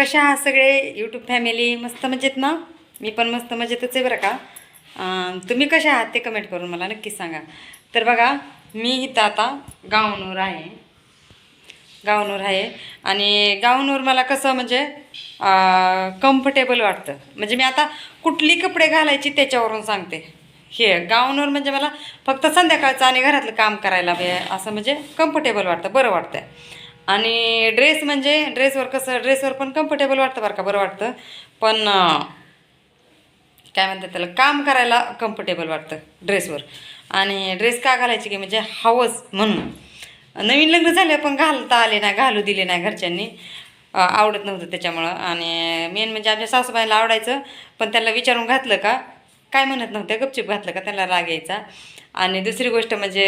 कशा आहात सगळे यूट्यूब फॅमिली मस्त मजेत ना? मी पण मस्त मजेतच आहे बरं का? तुम्ही कशा आहात ते कमेंट करून मला नक्की सांगा. तर बघा मी इथं आता गावनूर आहे. गावनूर आहे. आणि गावनूर मला कसं म्हणजे कम्फर्टेबल वाटतं. म्हणजे मी आता कुठली कपडे घालायची त्याच्यावरून सांगते. हे गावनूर म्हणजे मला फक्त संध्याकाळचं आणि घरातलं काम करायला बे असं म्हणजे कम्फर्टेबल वाटतं बरं वाटतं आणि ड्रेस म्हणजे ड्रेसवर कसं ड्रेसवर पण कम्फर्टेबल वाटतं बरं का? बरं वाटतं. पण काय म्हणतात त्याला? काम करायला कम्फर्टेबल वाटतं ड्रेसवर आणि ड्रेस का घालायची की म्हणजे हवंच म्हणून. नवीन लग्न झाले पण घालता आले नाही घालू दिले नाही घरच्यांनी. आवडत नव्हतं त्याच्यामुळं. आणि मेन म्हणजे आमच्या सासूबाईला आवडायचं पण त्याला विचारून घातलं का? काय म्हणत नव्हतं? गपचूप घातलं का? त्यांना राग यायचा. आणि दुसरी गोष्ट म्हणजे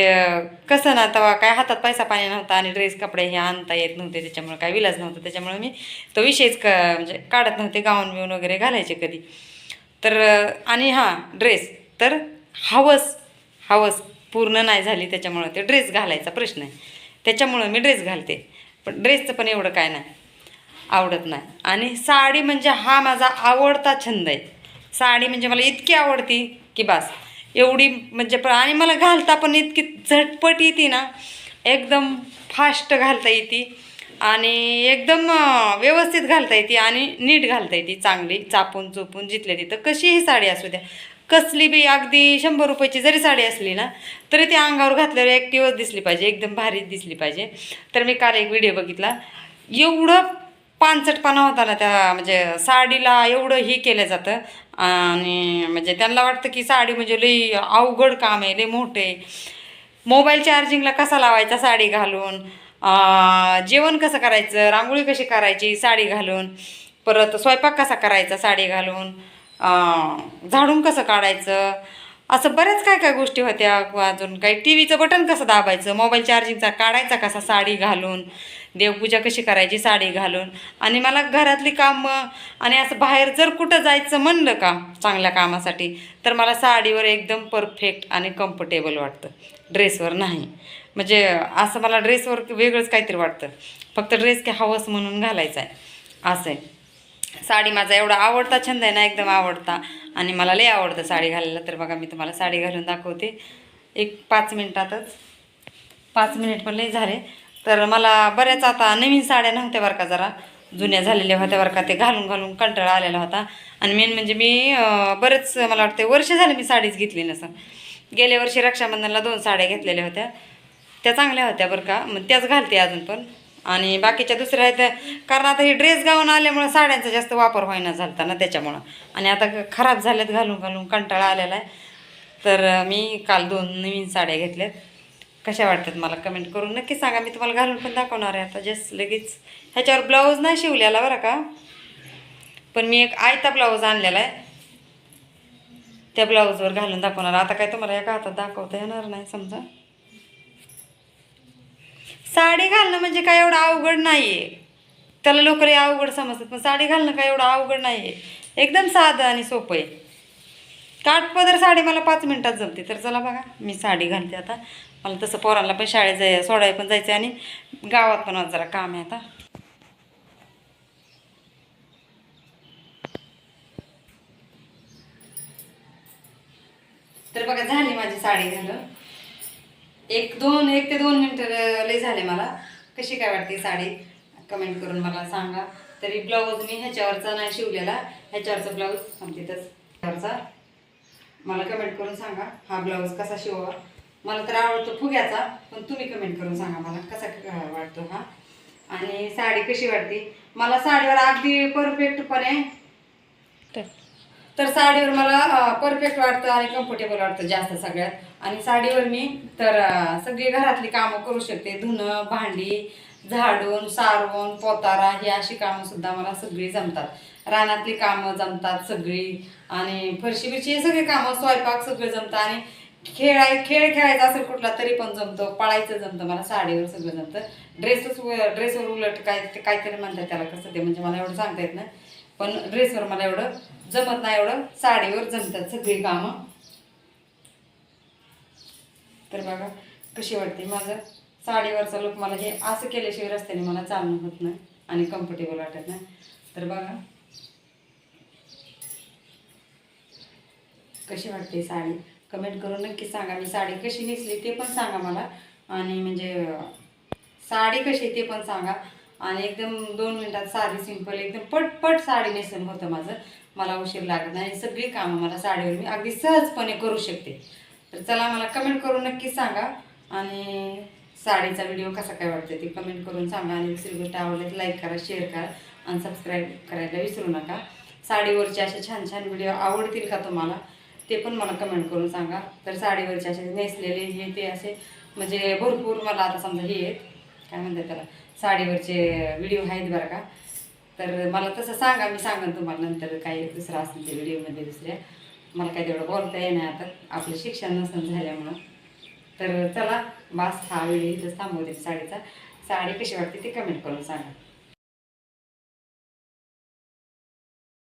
कसं ना तेव्हा काय हातात पैसा पाणी नव्हता आणि ड्रेस कपडे हे आणता येत नव्हते त्याच्यामुळे काय विलाज नव्हतं. त्याच्यामुळे मी तो विषयच क म्हणजे काढत नव्हते गाऊन बिऊन वगैरे घालायचे कधी. तर आणि हां ड्रेस तर हवस हवस पूर्ण नाही झाली त्याच्यामुळं ते ड्रेस घालायचा प्रश्न आहे. त्याच्यामुळं मी ड्रेस घालते. पण ड्रेसचं पण एवढं काय नाही. आवडत नाही. आणि साडी म्हणजे हा माझा आवडता छंद आहे. साडी म्हणजे मला इतकी आवडती की बास. एवढी म्हणजे प आणि मला घालता पण इतकी झटपट येते ना. एकदम फास्ट घालता येते. आणि एकदम व्यवस्थित घालता येते आणि नीट घालता येते चांगली चापून चोपून जिथल्या तिथं. कशीही साडी असू द्या. कसली बी अगदी शंभर रुपयाची जरी साडी असली ना तरी ती अंगावर घातल्यावर ॲक्टिवच दिसली पाहिजे एकदम भारीच दिसली पाहिजे. तर मी काल एक व्हिडिओ बघितला. एवढं पानचटपणा होता ना त्या म्हणजे साडीला एवढं हे केलं जातं. आणि म्हणजे त्यांना वाटतं की साडी म्हणजे लई अवघड काम आहे लई मोठं आहे. मोबाईल चार्जिंगला कसा लावायचा साडी घालून? जेवण कसं करायचं? रांगोळी कशी करायची साडी घालून? परत स्वयंपाक कसा करायचा साडी घालून? झाडून कसं काढायचं? असं बऱ्याच काय काय गोष्टी होत्या अजून. काही टी व्हीचं बटन कसं दाबायचं? मोबाईल चार्जिंगचा काढायचा कसा साडी घालून? देवपूजा कशी करायची साडी घालून. आणि मला घरातली कामं आणि असं बाहेर जर कुठं जायचं म्हणलं का चांगल्या कामासाठी तर मला साडीवर एकदम परफेक्ट आणि कम्फर्टेबल वाटतं. ड्रेसवर नाही. म्हणजे असं मला ड्रेसवर वेगळंच काहीतरी वाटतं. फक्त ड्रेस की हवंस म्हणून घालायचा आहे. असं आहे. साडी माझा एवढा आवडता छंद आहे ना एकदम आवडता. आणि मला लई आवडतं साडी घालायला. तर बघा मी तुम्हाला साडी घालून दाखवते. एक पाच मिनिटातच पाच मिनिट पण लई झाले. तर मला बऱ्याच आता नवीन साड्या नव्हत्या बरं का जरा. जुन्या झालेल्या होत्या बरं का ते घालून घालून कंटाळा आलेला होता. आणि मेन म्हणजे मी बरंच बरेच मला वाटते वर्ष झालं मी साडीच घेतली नसं. गेल्या वर्षी रक्षाबंधनला दोन साड्या घेतलेल्या होत्या. त्या चांगल्या होत्या बरं का मग त्याच घालते अजून पण. आणि बाकीच्या दुसऱ्या आहेत कारण आता हे ड्रेस गाऊन आल्यामुळं साड्यांचा जास्त वापर होईना झालता ना त्याच्यामुळं. आणि आता क- खराब झाल्यात घालून घालून कंटाळा आलेला आहे. तर मी काल दोन नवीन साड्या घेतल्यात. कशा वाटतात मला? कमेंट करून नक्की सांगा. मी तुम्हाला घालून पण दाखवणार आहे आता जस्ट लगेच. ह्याच्यावर ब्लाऊज नाही शिवलेला बरं का? पण मी एक आयता ब्लाऊज आणलेला आहे. त्या ब्लाऊजवर घालून दाखवणार. आता काय तुम्हाला एका हातात दाखवता येणार नाही समजा. साडी घालणं म्हणजे काय एवढं अवघड नाही आहे त्याला लोक अवघड समजतात पण साडी घालणं काय एवढं अवघड नाही आहे एकदम साधं आणि सोपं आहे. काठपदर साडी मला पाच मिनटात जमते. तर चला बघा मी साडी घालते आता. मला तसं पोरांना पण शाळेत जाय सोडायला पण जायचं आणि गावात पण जरा काम आहे आता. तर बघा झाली माझी साडी घालून एक दोन एक ते दोन मिनटं लय झाले मला. कशी काय वाटते साडी? कमेंट करून मला सांगा. तरी ब्लाऊज मी ह्याच्यावरचा नाही शिवलेला. ह्याच्यावरचा ब्लाऊज तिथंच ह्यावरचा मला कमेंट करून सांगा हा ब्लाऊज कसा शिवावा? मला तर आवडतो फुग्याचा पण तुम्ही कमेंट करून सांगा मला कसा वाटतो हा. आणि साडी कशी वाटते? मला साडीवर अगदी परफेक्टपणे तर? साडीवर मला परफेक्ट वाटतं आणि कम्फर्टेबल वाटतं जास्त सगळ्यात. आणि साडीवर मी तर सगळी घरातली कामं करू शकते. धुणं भांडी झाडून सारवून पोतारा ही अशी कामं सुद्धा मला सगळी जमतात. रानातली कामं जमतात सगळी. आणि फरशी बिरशी हे सगळी कामं स्वयंपाक सगळं जमतं. आणि खेळाय खेळ खेळायचा असेल कुठला तरी पण जमतो. पळायचं जमतं. मला साडीवर सगळं जमतं. ड्रेसच ड्रेसवर उलट काय ते काहीतरी म्हणतात त्याला कसं ते. म्हणजे मला एवढं सांगता येत नाही. पण ड्रेसवर मला एवढं जमत नाही. एवढं साडीवर जमतात सगळी कामं. तर बघा कशी वाटते माझं? साडीवरचा लुक मला हे असं केल्याशिवाय रस्त्याने मला चालणं होत नाही आणि कम्फर्टेबल वाटत नाही. तर बघा कशी वाटते साडी? कमेंट करून नक्की सांगा. मी साडी कशी नेसली ते पण सांगा मला. आणि म्हणजे साडी कशी ते पण सांगा. आणि एकदम दोन मिनटात साधी सिंपल एकदम पटपट साडी नेसून होतं माझं. मला उशीर लागत नाही. आणि सगळी कामं मला साडीवर मी अगदी सहजपणे करू शकते. तर चला मला कमेंट करून नक्की सांगा. आणि साडीचा व्हिडिओ कसा काय वाटतो ते कमेंट करून सांगा. आणि दुसरी गोष्ट आवडली तर लाईक करा शेअर करा. आणि सबस्क्राईब करायला विसरू नका. साडीवरचे असे छान छान व्हिडिओ आवडतील का तुम्हाला? ते पण मला कमेंट करून सांगा. तर साडीवरचे असे नेसलेले हे ते असे म्हणजे भरपूर मला आता समजा हे आहेत. काय म्हणतात त्याला? साडीवरचे व्हिडिओ आहेत बरं का. तर मला तसं सांगा मी सांगेन तुम्हाला नंतर काही दुसरं असेल ते व्हिडिओमध्ये दुसऱ्या. मला काही तेवढं बोलता येणार आता. आपलं शिक्षण नसन झाल्यामुळं. तर चला बास हा व्हिडिओ इथंच थांबवते साडीचा. साडी कशी वाटते ते कमेंट करून सांगा.